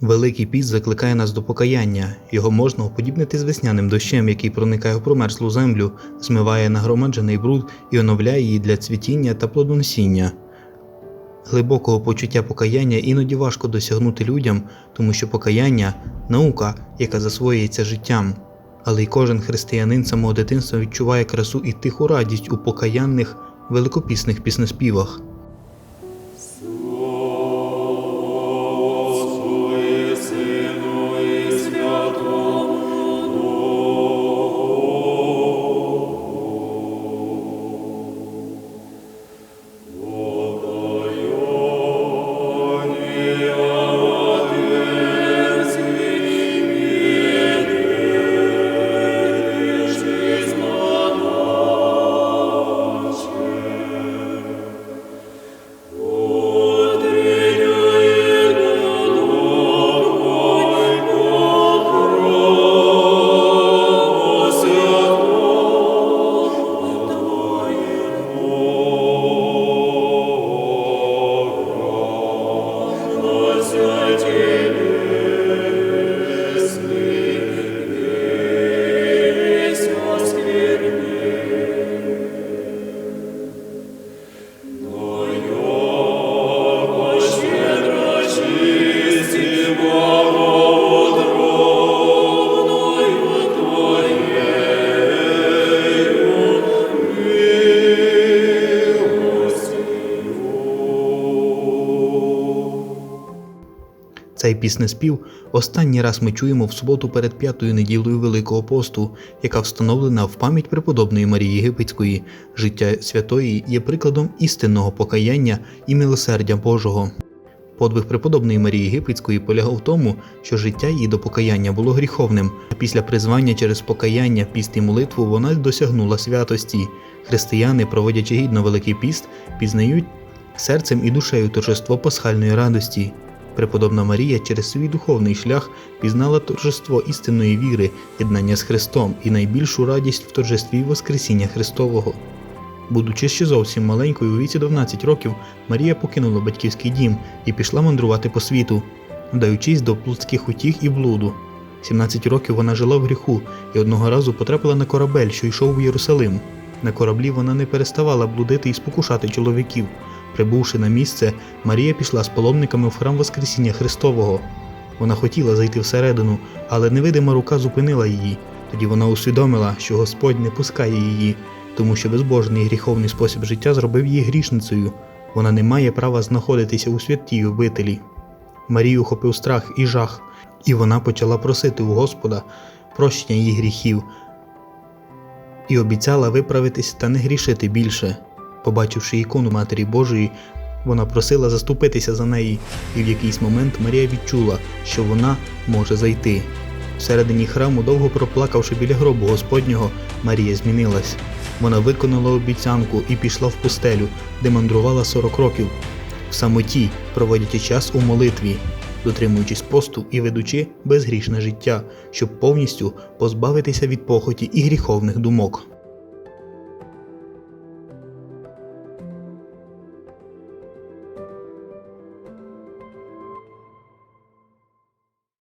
Великий піст закликає нас до покаяння. Його можна уподібнити з весняним дощем, який проникає в промерзлу землю, змиває нагромаджений бруд і оновляє її для цвітіння та плодоносіння. Глибокого почуття покаяння іноді важко досягнути людям, тому що покаяння наука, яка засвоюється життям. Але й кожен християнин самого дитинства відчуває красу і тиху радість у покаянних великопісних піснеспівах. Цей піснеспів останній раз ми чуємо в суботу перед п'ятою неділею Великого посту, яка встановлена в пам'ять преподобної Марії Єгипетської. Життя святої є прикладом істинного покаяння і милосердя Божого. Подвиг преподобної Марії Єгипетської полягав в тому, що життя її до покаяння було гріховним, а після призвання через покаяння, піст і молитву вона досягнула святості. Християни, проводячи гідно Великий піст, пізнають серцем і душею торжество пасхальної радості. Преподобна Марія через свій духовний шлях пізнала торжество істинної віри, єднання з Христом і найбільшу радість в торжестві Воскресіння Христового. Будучи ще зовсім маленькою у віці 12 років, Марія покинула батьківський дім і пішла мандрувати по світу, вдаючись до плотських утіх і блуду. 17 років вона жила в гріху і одного разу потрапила на корабель, що йшов в Єрусалим. На кораблі вона не переставала блудити і спокушати чоловіків. Прибувши на місце, Марія пішла з паломниками в храм Воскресіння Христового. Вона хотіла зайти всередину, але невидима рука зупинила її. Тоді вона усвідомила, що Господь не пускає її, тому що безбожний і гріховний спосіб життя зробив її грішницею. Вона не має права знаходитися у святій обителі. Марію охопив страх і жах, і вона почала просити у Господа прощення її гріхів і обіцяла виправитись та не грішити більше. Побачивши ікону Матері Божої, вона просила заступитися за неї, і в якийсь момент Марія відчула, що вона може зайти. Всередині храму, довго проплакавши біля гробу Господнього, Марія змінилась. Вона виконала обіцянку і пішла в пустелю, де мандрувала 40 років, в самоті, проводячи час у молитві, дотримуючись посту і ведучи безгрішне життя, щоб повністю позбавитися від похоті і гріховних думок.